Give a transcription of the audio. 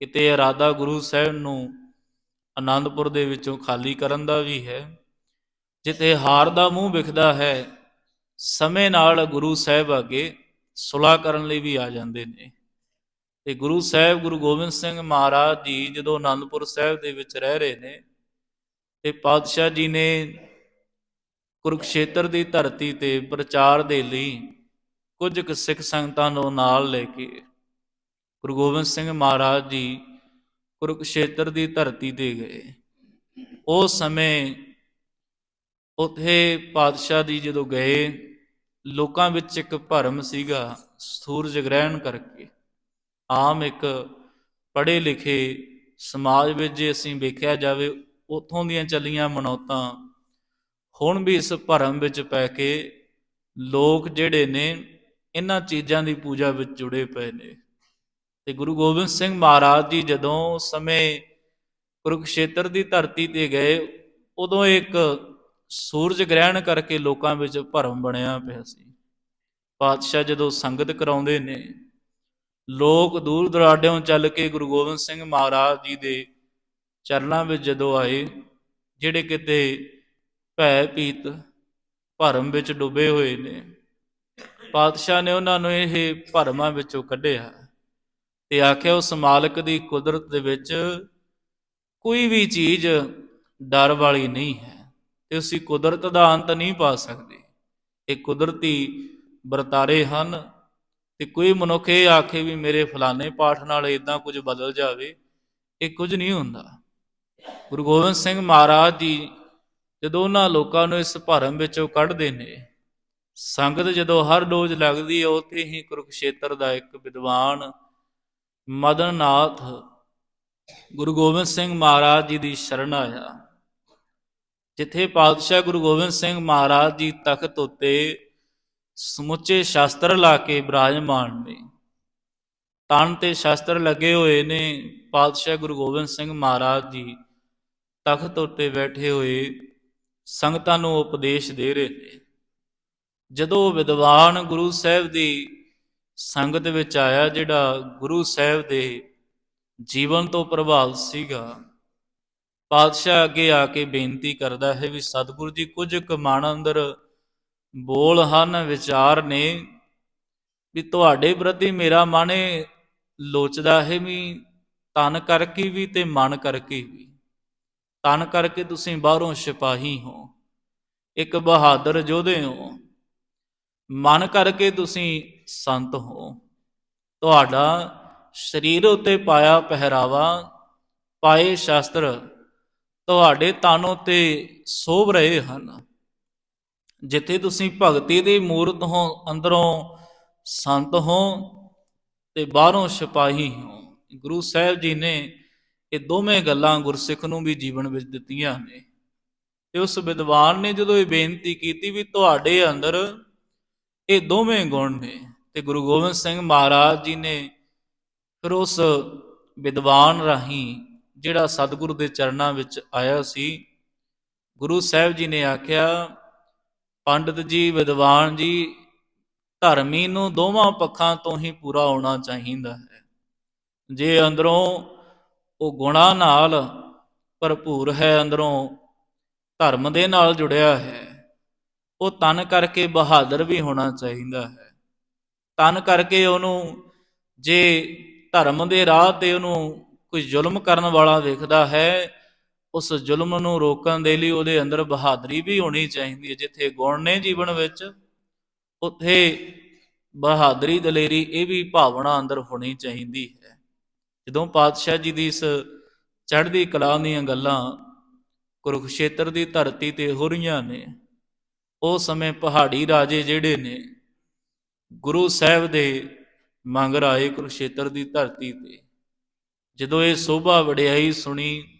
ਕਿਤੇ ਇਰਾਦਾ ਗੁਰੂ ਸਾਹਿਬ ਨੂੰ ਆਨੰਦਪੁਰ ਦੇ ਵਿੱਚੋਂ ਖਾਲੀ ਕਰਨ ਦਾ ਵੀ ਹੈ, ਜਿੱਥੇ ਹਾਰ ਦਾ ਮੂੰਹ ਵਿਖਦਾ ਹੈ, ਸਮੇਂ ਨਾਲ ਗੁਰੂ ਸਾਹਿਬ ਅੱਗੇ ਸੁਲਾ ਕਰਨ ਲਈ ਵੀ ਆ ਜਾਂਦੇ ਨੇ। ਤੇ ਗੁਰੂ ਸਾਹਿਬ, ਗੁਰੂ ਗੋਬਿੰਦ ਸਿੰਘ ਮਹਾਰਾਜ ਜੀ ਜਦੋਂ ਆਨੰਦਪੁਰ ਸਾਹਿਬ ਦੇ ਵਿੱਚ ਰਹਿ ਰਹੇ ਨੇ, ਤੇ ਪਾਤਸ਼ਾਹ ਜੀ ਨੇ ਕੁਰਕਸ਼ੇਤਰ ਦੀ ਧਰਤੀ ਤੇ ਪ੍ਰਚਾਰ ਦੇ ਲਈ ਕੁਝ ਕੁ ਸਿੱਖ ਸੰਗਤਾਂ ਨੂੰ ਨਾਲ ਲੈ ਕੇ ਗੁਰੂ ਗੋਬਿੰਦ ਸਿੰਘ ਮਹਾਰਾਜ ਜੀ ਕੁਰੂਕਸ਼ੇਤਰ ਦੀ ਧਰਤੀ ਤੇ ਗਏ। ਉਸ ਸਮੇਂ ਉੱਥੇ ਪਾਤਸ਼ਾਹ ਜੀ ਜਦੋਂ ਗਏ, ਲੋਕਾਂ ਵਿੱਚ ਇੱਕ ਭਰਮ ਸੀਗਾ ਸੂਰਜ ਗ੍ਰਹਿਣ ਕਰਕੇ। ਆਮ ਇੱਕ ਪੜ੍ਹੇ ਲਿਖੇ ਸਮਾਜ ਵਿੱਚ ਜੇ ਅਸੀਂ ਵੇਖਿਆ ਜਾਵੇ, ਉਥੋਂ ਦੀਆਂ ਚੱਲੀਆਂ ਮਨੌਤਾਂ ਹੁਣ ਵੀ ਇਸ ਭਰਮ ਵਿੱਚ ਪੈ ਕੇ ਲੋਕ ਜਿਹੜੇ ਨੇ, ਇਹਨਾਂ ਚੀਜ਼ਾਂ ਦੀ ਪੂਜਾ ਵਿੱਚ ਜੁੜੇ ਪਏ ਨੇ। ਤੇ ਗੁਰੂ ਗੋਬਿੰਦ ਸਿੰਘ ਮਹਾਰਾਜ ਜੀ ਜਦੋਂ ਸਮੇਂ ਕੁਰੂਕਸ਼ੇਤਰ ਦੀ ਧਰਤੀ ਤੇ ਗਏ, ਉਦੋਂ ਇੱਕ ਸੂਰਜ ਗ੍ਰਹਿਣ ਕਰਕੇ ਲੋਕਾਂ ਵਿੱਚ ਭਰਮ ਬਣਿਆ ਪਿਆ ਸੀ। ਪਾਤਸ਼ਾਹ ਜਦੋਂ ਸੰਗਤ ਕਰਾਉਂਦੇ ਨੇ, ਲੋਕ ਦੂਰ ਦਰਾਡਿਓਂ ਚੱਲ ਕੇ ਗੁਰੂ ਗੋਬਿੰਦ ਸਿੰਘ ਮਹਾਰਾਜ ਜੀ ਦੇ ਚਰਨਾਂ ਵਿੱਚ ਜਦੋਂ ਆਏ, ਜਿਹੜੇ ਕਿਤੇ ਭੈ ਭੀਤ ਭਰਮ ਵਿੱਚ ਡੁੱਬੇ ਹੋਏ ਨੇ, ਪਾਤਸ਼ਾਹ ਨੇ ਉਹਨਾਂ ਨੂੰ ਇਹ ਭਰਮਾਂ ਵਿੱਚੋਂ ਕੱਢਿਆ। ਤੇ ਆਖਿਆ ਉਸ ਮਾਲਕ ਦੀ ਕੁਦਰਤ ਦੇ ਵਿੱਚ ਕੋਈ ਵੀ ਚੀਜ਼ ਡਰ ਵਾਲੀ ਨਹੀਂ ਹੈ ਤੇ ਉਸੀ ਕੁਦਰਤ ਦਾ ਅੰਤ ਨਹੀਂ ਪਾ ਸਕਦੇ। ਇਹ ਕੁਦਰਤੀ ਵਰਤਾਰੇ ਹਨ ਤੇ ਕੋਈ ਮਨੁੱਖ ਇਹ ਆਖੇ ਵੀ ਮੇਰੇ ਫਲਾਣੇ ਪਾਠ ਨਾਲ ਇਦਾਂ ਕੁਝ ਬਦਲ ਜਾਵੇ, ਇਹ ਕੁਝ ਨਹੀਂ ਹੁੰਦਾ। ਗੁਰੂ ਗੋਬਿੰਦ ਸਿੰਘ ਮਹਾਰਾਜ ਜੀ ਜਦੋਂ ਉਹਨਾਂ ਲੋਕਾਂ ਨੂੰ ਇਸ ਭਰਮ ਵਿੱਚੋਂ ਕੱਢਦੇ ਨੇ, ਸੰਗਤ ਜਦੋਂ ਹਰ ਰੋਜ਼ ਲੱਗਦੀ ਹੈ, ਉੱਥੇ ਹੀ ਕੁਰਕਸ਼ੇਤਰ ਦਾ ਇੱਕ ਵਿਦਵਾਨ ਮਦਨ ਨਾਥ ਗੁਰੂ ਗੋਬਿੰਦ ਸਿੰਘ ਮਹਾਰਾਜ ਜੀ ਦੀ ਸ਼ਰਨ ਆਇਆ। ਜਿੱਥੇ ਪਾਤਸ਼ਾਹ ਗੁਰੂ ਗੋਬਿੰਦ ਸਿੰਘ ਮਹਾਰਾਜ ਜੀ ਤਖਤ ਉੱਤੇ ਸਮੁੱਚੇ ਸ਼ਾਸਤਰ ਲਾ ਕੇ ਬਿਰਾਜਮਾਨ ਨੇ। ਤਨ ਤੇ ਸ਼ਾਸਤਰ ਲੱਗੇ ਹੋਏ ਨੇ ਪਾਤਸ਼ਾਹ ਗੁਰੂ ਗੋਬਿੰਦ ਸਿੰਘ ਮਹਾਰਾਜ ਜੀ ਤਖਤ ਉੱਤੇ ਬੈਠੇ ਹੋਏ ਸੰਗਤਾਂ ਨੂੰ ਉਪਦੇਸ਼ ਦੇ ਰਹੇ ਨੇ। ਜਦੋਂ ਵਿਦਵਾਨ ਗੁਰੂ ਸਾਹਿਬ ਦੀ ਸੰਗਤ ਵਿੱਚ ਆਇਆ ਜਿਹੜਾ ਗੁਰੂ ਸਾਹਿਬ ਦੇ ਜੀਵਨ ਤੋਂ ਪ੍ਰਭਾਵਿਤ ਸੀਗਾ। ਪਾਤਸ਼ਾਹ ਅੱਗੇ ਆ ਕੇ ਬੇਨਤੀ ਕਰਦਾ ਹੈ ਵੀ ਸਤਿਗੁਰੂ ਜੀ ਕੁਝ ਕੁ ਮਨ ਅੰਦਰ ਬੋਲ ਹਨ, ਵਿਚਾਰ ਨੇ ਵੀ ਤੁਹਾਡੇ ਪ੍ਰਤੀ ਮੇਰਾ ਮਨ ਇਹ ਲੋਚਦਾ ਹੈ ਵੀ ਤਨ ਕਰਕੇ ਵੀ ਤੇ ਮਨ ਕਰਕੇ ਵੀ। ਤਨ ਕਰਕੇ ਤੁਸੀਂ ਬਾਹਰੋਂ ਸਿਪਾਹੀ ਹੋ, ਇੱਕ ਬਹਾਦਰ ਯੋਧੇ ਹੋ। ਮਨ ਕਰਕੇ ਤੁਸੀਂ ਸੰਤ ਹੋ। ਤੁਹਾਡਾ ਸਰੀਰ ਉਤੇ ਪਾਇਆ ਪਹਿਰਾਵਾ, ਪਾਏ ਸ਼ਾਸਤਰ ਤੁਹਾਡੇ ਤਨ ਉਤੇ ਸੋਭ ਰਹੇ ਹਨ। ਜਿੱਥੇ ਤੁਸੀਂ ਭਗਤੀ ਦੀ ਮੂਰਤ ਹੋ, ਅੰਦਰੋਂ ਸੰਤ ਹੋ ਤੇ ਬਾਹਰੋਂ ਸਿਪਾਹੀ ਹੋ। ਗੁਰੂ ਸਾਹਿਬ ਜੀ ਨੇ ਇਹ ਦੋਵੇਂ ਗੱਲਾਂ ਗੁਰਸਿੱਖ ਨੂੰ ਵੀ ਜੀਵਨ ਵਿੱਚ ਦਿੱਤੀਆਂ ਨੇ। ਤੇ ਉਸ ਵਿਦਵਾਨ ਨੇ ਜਦੋਂ ਇਹ ਬੇਨਤੀ ਕੀਤੀ ਵੀ ਤੁਹਾਡੇ ਅੰਦਰ ਇਹ ਦੋਵੇਂ ਗੁਣ ਨੇ ਤੇ ਗੁਰੂ ਗੋਬਿੰਦ ਸਿੰਘ ਮਹਾਰਾਜ ਜੀ ਨੇ ਫਿਰ ਉਸ ਵਿਦਵਾਨ ਰਾਹੀਂ ਜਿਹੜਾ ਸਤਿਗੁਰੂ ਦੇ ਚਰਨਾਂ ਵਿੱਚ ਆਇਆ ਸੀ, ਗੁਰੂ ਸਾਹਿਬ ਜੀ ਨੇ ਆਖਿਆ, ਪੰਡਤ ਜੀ, ਵਿਦਵਾਨ ਜੀ, ਧਰਮੀ ਨੂੰ ਦੋਵਾਂ ਪੱਖਾਂ ਤੋਂ ਹੀ ਪੂਰਾ ਹੋਣਾ ਚਾਹੀਦਾ ਹੈ। ਜੇ ਅੰਦਰੋਂ ਉਹ ਗੁਣਾ ਨਾਲ ਭਰਪੂਰ ਹੈ, ਅੰਦਰੋਂ ਧਰਮ ਦੇ ਨਾਲ ਜੁੜਿਆ ਹੈ, ਉਹ ਤਨ ਕਰਕੇ ਬਹਾਦਰ ਵੀ ਹੋਣਾ ਚਾਹੀਦਾ ਹੈ। ਤਨ ਕਰਕੇ ਉਹਨੂੰ ਜੇ ਧਰਮ ਦੇ ਰਾਹ ਤੇ ਉਹਨੂੰ ਕੋਈ ਜ਼ੁਲਮ ਕਰਨ ਵਾਲਾ ਵੇਖਦਾ ਹੈ, ਉਸ ਜ਼ੁਲਮ ਨੂੰ ਰੋਕਣ ਦੇ ਲਈ ਉਹਦੇ ਅੰਦਰ ਬਹਾਦਰੀ ਵੀ ਹੋਣੀ ਚਾਹੀਦੀ ਹੈ। ਜਿੱਥੇ ਗੁਣ ਨੇ ਜੀਵਨ ਵਿੱਚ, ਉੱਥੇ ਬਹਾਦਰੀ, ਦਲੇਰੀ ਇਹ ਵੀ ਭਾਵਨਾ ਅੰਦਰ ਹੋਣੀ ਚਾਹੀਦੀ ਹੈ। ਜਦੋਂ ਪਾਤਸ਼ਾਹ ਜੀ ਦੀ ਇਸ ਚੜ੍ਹਦੀ ਕਲਾ ਦੀਆਂ ਗੱਲਾਂ ਕੁਰੂਕਸ਼ੇਤਰ ਦੀ ਧਰਤੀ ਤੇ ਹੋ ਰਹੀਆਂ ਨੇ, ਉਹ ਸਮੇਂ ਪਹਾੜੀ ਰਾਜੇ ਜਿਹੜੇ ਨੇ ਗੁਰੂ ਸਾਹਿਬ ਦੇ ਮੰਗ ਆਏ ਕੁਰੂਕਸ਼ੇਤਰ ਦੀ ਧਰਤੀ ਤੇ। ਜਦੋਂ ਇਹ ਸੋਭਾ ਵਡਿਆਈ ਸੁਣੀ